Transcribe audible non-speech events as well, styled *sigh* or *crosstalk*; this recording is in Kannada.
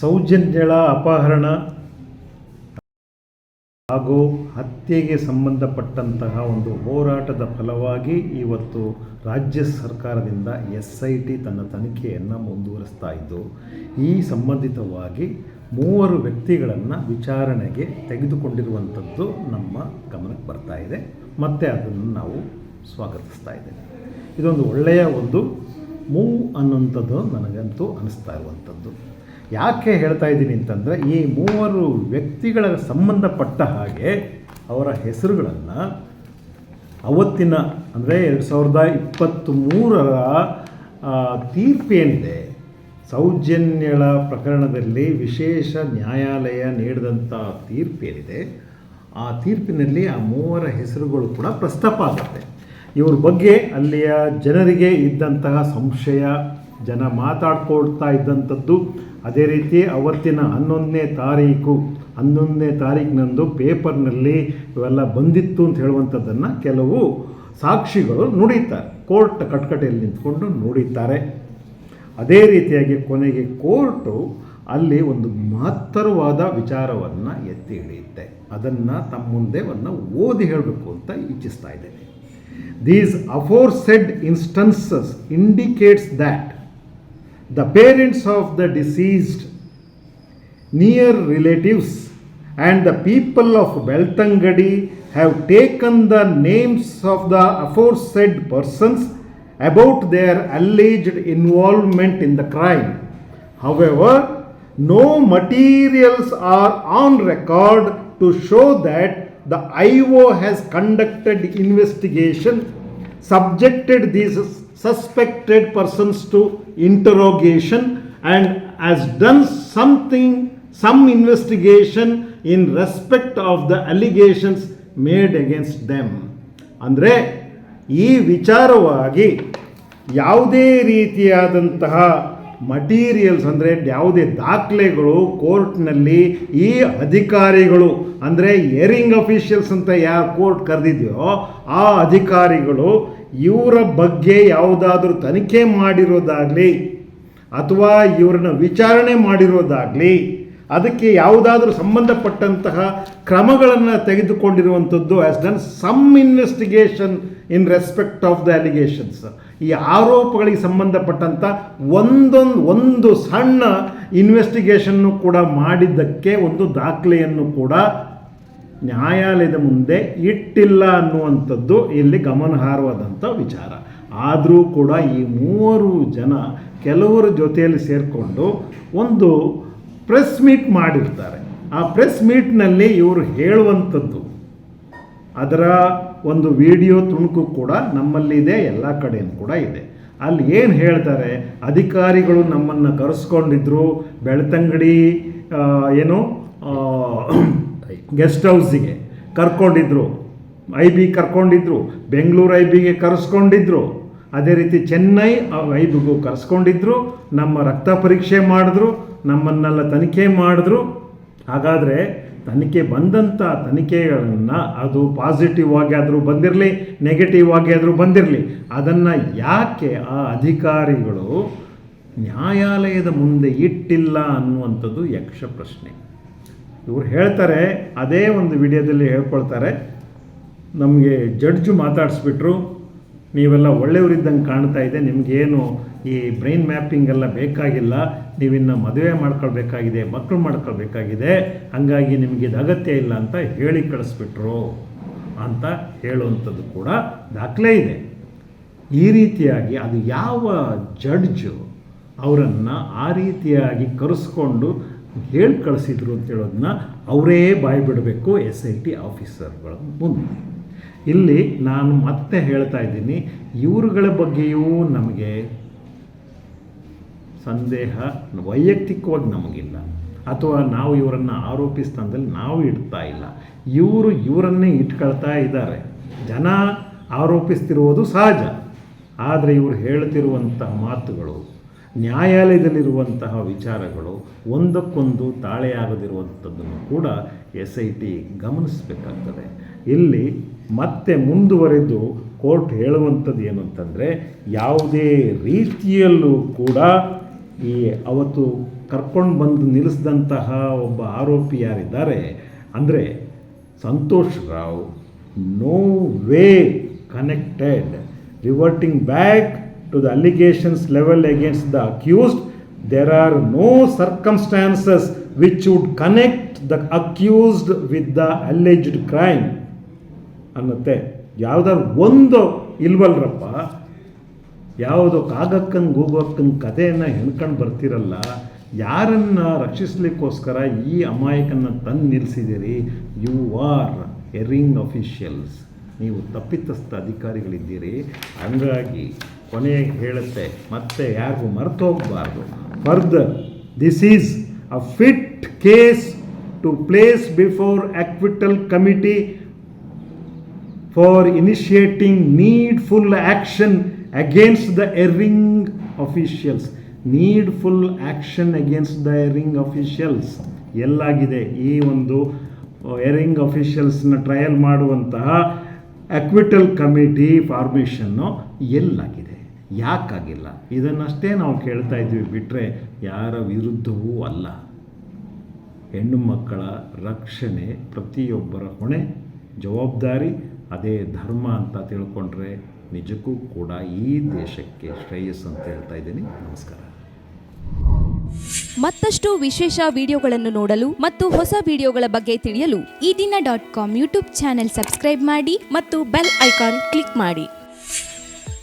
ಸೌಜನ್ಯಳ ಅಪಹರಣ ಹಾಗೂ ಹತ್ಯೆಗೆ ಸಂಬಂಧಪಟ್ಟಂತಹ ಒಂದು ಹೋರಾಟದ ಫಲವಾಗಿ ಇವತ್ತು ರಾಜ್ಯ ಸರ್ಕಾರದಿಂದ ಎಸ್ ಐ ಟಿ ತನ್ನ ತನಿಖೆಯನ್ನು ಮುಂದುವರಿಸ್ತಾ ಇದ್ದು, ಈ ಸಂಬಂಧಿತವಾಗಿ ಮೂವರು ವ್ಯಕ್ತಿಗಳನ್ನು ವಿಚಾರಣೆಗೆ ತೆಗೆದುಕೊಂಡಿರುವಂಥದ್ದು ನಮ್ಮ ಗಮನಕ್ಕೆ ಬರ್ತಾ ಇದೆ. ಮತ್ತು ಅದನ್ನು ನಾವು ಸ್ವಾಗತಿಸ್ತಾ ಇದ್ದೇವೆ. ಇದೊಂದು ಒಳ್ಳೆಯ ಒಂದು ಮೂವ್ ಅನ್ನುವಂಥದ್ದು ನನಗಂತೂ ಅನಿಸ್ತಾ ಇರುವಂಥದ್ದು. ಯಾಕೆ ಹೇಳ್ತಾ ಇದ್ದೀನಿ ಅಂತಂದರೆ, ಈ ಮೂವರು ವ್ಯಕ್ತಿಗಳ ಸಂಬಂಧಪಟ್ಟ ಹಾಗೆ ಅವರ ಹೆಸರುಗಳನ್ನು ಅವತ್ತಿನ, ಅಂದರೆ ಎರಡು ಸಾವಿರದ ಇಪ್ಪತ್ತ್ಮೂರರ ತೀರ್ಪೇನಿದೆ ಸೌಜನ್ಯಳ ಪ್ರಕರಣದಲ್ಲಿ ವಿಶೇಷ ನ್ಯಾಯಾಲಯ ನೀಡಿದಂಥ ತೀರ್ಪೇನಿದೆ ಆ ತೀರ್ಪಿನಲ್ಲಿ ಆ ಮೂವರ ಹೆಸರುಗಳು ಕೂಡ ಪ್ರಸ್ತಾಪ ಆಗುತ್ತೆ. ಇವ್ರ ಬಗ್ಗೆ ಅಲ್ಲಿಯ ಜನರಿಗೆ ಇದ್ದಂತಹ ಸಂಶಯ, ಜನ ಮಾತಾಡ್ಕೊಳ್ತಾ ಇದ್ದಂಥದ್ದು ಅದೇ ರೀತಿ ಅವತ್ತಿನ ಹನ್ನೊಂದನೇ ತಾರೀಕು, ಹನ್ನೊಂದನೇ ತಾರೀಕಿನಂದು ಪೇಪರ್ನಲ್ಲಿ ಇವೆಲ್ಲ ಬಂದಿತ್ತು ಅಂತ ಹೇಳುವಂಥದ್ದನ್ನು ಕೆಲವು ಸಾಕ್ಷಿಗಳು ನುಡಿತಾರೆ ಕೋರ್ಟ್ ಕಟ್ಕಟೆಯಲ್ಲಿ ನಿಂತ್ಕೊಂಡು ನುಡಿತಾರೆ ಅದೇ ರೀತಿಯಾಗಿ ಕೊನೆಗೆ ಕೋರ್ಟು ಅಲ್ಲಿ ಒಂದು ಮಹತ್ತರವಾದ ವಿಚಾರವನ್ನು ಎತ್ತಿ ಹಿಡಿಯುತ್ತೆ. ಅದನ್ನು ತಮ್ಮ ಮುಂದೆ ಒಂದು ಓದಿ ಹೇಳಬೇಕು ಅಂತ ಇಚ್ಛಿಸ್ತಾ ಇದ್ದೇನೆ. These aforesaid instances indicates that the parents of the deceased, near relatives, and the people of Beltangadi have taken the names of the aforesaid persons about their alleged involvement in the crime. However, no materials are on record to show that the IO has conducted investigation subjected these suspected persons to interrogation and has done something some investigation in respect of the allegations made against them ಅಂದರೆ ಈ ವಿಚಾರವಾಗಿ ಯಾವುದೇ ರೀತಿಯಾದಂತಹ ಮಟೀರಿಯಲ್ಸ್ ಅಂದರೆ ಯಾವುದೇ ದಾಖಲೆಗಳು ಕೋರ್ಟ್ನಲ್ಲಿ ಈ ಅಧಿಕಾರಿಗಳು, ಅಂದರೆ ಏರಿಂಗ್ ಅಫಿಷಿಯಲ್ಸ್ ಅಂತ ಯಾವ ಕೋರ್ಟ್ ಕರೆದಿದೆಯೋ ಆ ಅಧಿಕಾರಿಗಳು ಇವರ ಬಗ್ಗೆ ಯಾವುದಾದ್ರೂ ತನಿಖೆ ಮಾಡಿರೋದಾಗಲಿ ಅಥವಾ ಇವ್ರನ್ನ ವಿಚಾರಣೆ ಮಾಡಿರೋದಾಗಲಿ, ಅದಕ್ಕೆ ಯಾವುದಾದ್ರೂ ಸಂಬಂಧಪಟ್ಟಂತಹ ಕ್ರಮಗಳನ್ನು ತೆಗೆದುಕೊಂಡಿರುವಂಥದ್ದು as done some investigation in respect of the allegations ಈ ಆರೋಪಗಳಿಗೆ ಸಂಬಂಧಪಟ್ಟಂಥ ಒಂದೊಂದು, ಒಂದು ಸಣ್ಣ ಇನ್ವೆಸ್ಟಿಗೇಷನ್ನು ಕೂಡ ಮಾಡಿದ್ದಕ್ಕೆ ಒಂದು ದಾಖಲೆಯನ್ನು ಕೂಡ ನ್ಯಾಯಾಲಯದ ಮುಂದೆ ಇಟ್ಟಿಲ್ಲ ಅನ್ನುವಂಥದ್ದು ಇಲ್ಲಿ ಗಮನಾರ್ಹವಾದಂಥ ವಿಚಾರ. ಆದರೂ ಕೂಡ ಈ ಮೂವರು ಜನ ಕೆಲವರ ಜೊತೆಯಲ್ಲಿ ಸೇರಿಕೊಂಡು ಒಂದು ಪ್ರೆಸ್ ಮೀಟ್ ಮಾಡಿರ್ತಾರೆ. ಆ ಪ್ರೆಸ್ ಮೀಟ್ನಲ್ಲಿ ಇವರು ಹೇಳುವಂಥದ್ದು ಅದರ ಒಂದು ವಿಡಿಯೋ ತುಣುಕು ಕೂಡ ನಮ್ಮಲ್ಲಿದೆ ಎಲ್ಲ ಕಡೆಯೂ ಕೂಡ ಇದೆ. ಅಲ್ಲಿ ಏನು ಹೇಳ್ತಾರೆ? ಅಧಿಕಾರಿಗಳು ನಮ್ಮನ್ನು ಕರೆಸ್ಕೊಂಡಿದ್ರು ಬೆಳ್ತಂಗಡಿ ಏನು ಗೆಸ್ಟ್ ಹೌಸಿಗೆ *coughs* ಕರ್ಕೊಂಡಿದ್ರು. ಐ ಬಿ ಕರ್ಕೊಂಡಿದ್ರು ಬೆಂಗಳೂರು ಐ ಬಿಗೆ ಕರೆಸ್ಕೊಂಡಿದ್ರು. ಅದೇ ರೀತಿ ಚೆನ್ನೈ ಐ ಬಿಗೂ ಕರೆಸ್ಕೊಂಡಿದ್ರು ನಮ್ಮ ರಕ್ತ ಪರೀಕ್ಷೆ ಮಾಡಿದ್ರು ನಮ್ಮನ್ನೆಲ್ಲ ತನಿಖೆ ಮಾಡಿದ್ರು. ಹಾಗಾದರೆ ತನಿಖೆ ಬಂದಂಥ ತನಿಖೆಗಳನ್ನು ಅದು ಪಾಸಿಟಿವ್ ಆಗಿ ಆದರೂ ಬಂದಿರಲಿ ನೆಗೆಟಿವ್ ಆಗಿ ಆದರೂ ಬಂದಿರಲಿ. ಅದನ್ನು ಯಾಕೆ ಆ ಅಧಿಕಾರಿಗಳು ನ್ಯಾಯಾಲಯದ ಮುಂದೆ ಇಟ್ಟಿಲ್ಲ ಅನ್ನುವಂಥದ್ದು ಯಕ್ಷ ಪ್ರಶ್ನೆ. ಇವ್ರು ಹೇಳ್ತಾರೆ, ಅದೇ ಒಂದು ವಿಡಿಯೋದಲ್ಲಿ ಹೇಳ್ಕೊಳ್ತಾರೆ. ನಮಗೆ ಜಡ್ಜು ಮಾತಾಡಿಸ್ಬಿಟ್ರು. ನೀವೆಲ್ಲ ಒಳ್ಳೆಯವರಿದ್ದಂಗೆ ಕಾಣ್ತಾ ಇದೆ. ನಿಮಗೇನು ಈ ಬ್ರೈನ್ ಮ್ಯಾಪಿಂಗ್ ಎಲ್ಲ ಬೇಕಾಗಿಲ್ಲ. ನೀವಿನ್ನು ಮದುವೆ ಮಾಡ್ಕೊಳ್ಬೇಕಾಗಿದೆ ಮಕ್ಕಳು ಮಾಡ್ಕೊಳ್ಬೇಕಾಗಿದೆ. ಹಾಗಾಗಿ ನಿಮಗೆ ಇದು ಅಗತ್ಯ ಇಲ್ಲ ಅಂತ ಹೇಳಿ ಕಳಿಸ್ಬಿಟ್ರು ಅಂತ ಹೇಳುವಂಥದ್ದು ಕೂಡ ದಾಖಲೆ ಇದೆ. ಈ ರೀತಿಯಾಗಿ ಅದು ಯಾವ ಜಡ್ಜು ಅವರನ್ನು ಆ ರೀತಿಯಾಗಿ ಕರೆಸ್ಕೊಂಡು ಹೇಳಿ ಕಳಿಸಿದ್ರು ಅಂತ ಹೇಳೋದನ್ನ ಅವರೇ ಬಾಯಿ ಬಿಡಬೇಕು ಎಸ್ ಐ ಟಿ ಆಫೀಸರ್ಗಳ ಮುಂದೆ. ಇಲ್ಲಿ ನಾನು ಮತ್ತೆ ಹೇಳ್ತಾ ಇದ್ದೀನಿ, ಇವರುಗಳ ಬಗ್ಗೆಯೂ ನಮಗೆ ಸಂದೇಹ ವೈಯಕ್ತಿಕವಾಗಿ ನಮಗಿಲ್ಲ. ಅಥವಾ ನಾವು ಇವರನ್ನು ಆರೋಪಿ ಸ್ಥಾನದಲ್ಲಿ ನಾವು ಇಡ್ತಾ ಇಲ್ಲ. ಇವರು ಇವರನ್ನೇ ಇಟ್ಕೊಳ್ತಾ ಇದ್ದಾರೆ. ಜನ ಆರೋಪಿಸ್ತಿರುವುದು ಸಹಜ. ಆದರೆ ಇವರು ಹೇಳ್ತಿರುವಂತಹ ಮಾತುಗಳು, ನ್ಯಾಯಾಲಯದಲ್ಲಿರುವಂತಹ ವಿಚಾರಗಳು, ಒಂದಕ್ಕೊಂದು ತಾಳೆಯಾಗದಿರುವಂಥದ್ದನ್ನು ಕೂಡ ಎಸ್ ಐ ಟಿ ಗಮನಿಸಬೇಕಾಗ್ತದೆ. ಇಲ್ಲಿ ಮತ್ತೆ ಮುಂದುವರೆದು ಕೋರ್ಟ್ ಹೇಳುವಂಥದ್ದು ಏನು ಅಂತಂದರೆ, ಯಾವುದೇ ರೀತಿಯಲ್ಲೂ ಕೂಡ ಈ ಅವತ್ತು ಕರ್ಕೊಂಡು ಬಂದು ನಿಲ್ಲಿಸಿದಂತಹ ಒಬ್ಬ ಆರೋಪಿ ಯಾರಿದ್ದಾರೆ ಅಂದರೆ Santosh Rao. No way connected reverting back to the allegations level against the accused there are no circumstances which would connect the accused with the alleged crime. ಅನ್ನತ್ತೆ. ಯಾವ್ದಾದ್ರು ಒಂದು ಇಲ್ವಲ್ರಪ್ಪ, ಯಾವುದೋ ಕಾಗಕ್ಕಂಗೆ ಗೂಗಕ್ಕಂಗೆ ಕಥೆಯನ್ನು ಹೆಣ್ಕೊಂಡು ಬರ್ತಿರಲ್ಲ, ಯಾರನ್ನು ರಕ್ಷಿಸ್ಲಿಕ್ಕೋಸ್ಕರ ಈ ಅಮಾಯಕನ ತಂದು ನಿಲ್ಲಿಸಿದಿರಿ ಯು ಆರ್ ಎರಿಂಗ್ ಅಫಿಷಿಯಲ್ಸ್. ನೀವು ತಪ್ಪಿತಸ್ಥ ಅಧಿಕಾರಿಗಳಿದ್ದೀರಿ. ಹಂಗಾಗಿ ಕೊನೆಗೆ ಹೇಳುತ್ತೆ, ಮತ್ತೆ ಯಾರಿಗೂ ಮರೆತು ಹೋಗಬಾರ್ದು. Further this is a fit case to place before acquittal committee for initiating needful action against the erring officials. Needful action against the erring officials ಎಲ್ಲಾಗಿದೆ. ಈ ಒಂದು ಎರಿಂಗ್ ಅಫಿಷಿಯಲ್ಸ್ನ ಟ್ರಯಲ್ ಮಾಡುವಂತಹ ಅಕ್ವಿಟಲ್ ಕಮಿಟಿ ಫಾರ್ಮೇಷನ್ನು ಎಲ್ಲಾಗಿದೆ. ಯಾಕಾಗಿಲ್ಲ? ಇದನ್ನಷ್ಟೇ ನಾವು ಕೇಳ್ತಾ ಇದ್ವಿ ಬಿಟ್ಟರೆ ಯಾರ ವಿರುದ್ಧವೂ ಅಲ್ಲ. ಹೆಣ್ಣು ಮಕ್ಕಳ ರಕ್ಷಣೆ ಪ್ರತಿಯೊಬ್ಬರ ಹೊಣೆ, ಜವಾಬ್ದಾರಿ ಅದೇ ಧರ್ಮ ಅಂತ ತಿಳ್ಕೊಂಡ್ರೆ ನಿಜಕ್ಕೂ ಕೂಡ ಈ ದೇಶಕ್ಕೆ ಶ್ರೇಯಸ್ ಅಂತ ಹೇಳ್ತಾ ಇದ್ದೀನಿ. ನಮಸ್ಕಾರ. ಮತ್ತಷ್ಟು ವಿಶೇಷ ವಿಡಿಯೋಗಳನ್ನು ನೋಡಲು ಮತ್ತು ಹೊಸ ವಿಡಿಯೋಗಳ ಬಗ್ಗೆ ತಿಳಿಯಲು Ee dina dot com YouTube channel subscribe ಮಾಡಿ ಮತ್ತು ಬೆಲ್ ಐಕಾನ್ ಕ್ಲಿಕ್ ಮಾಡಿ.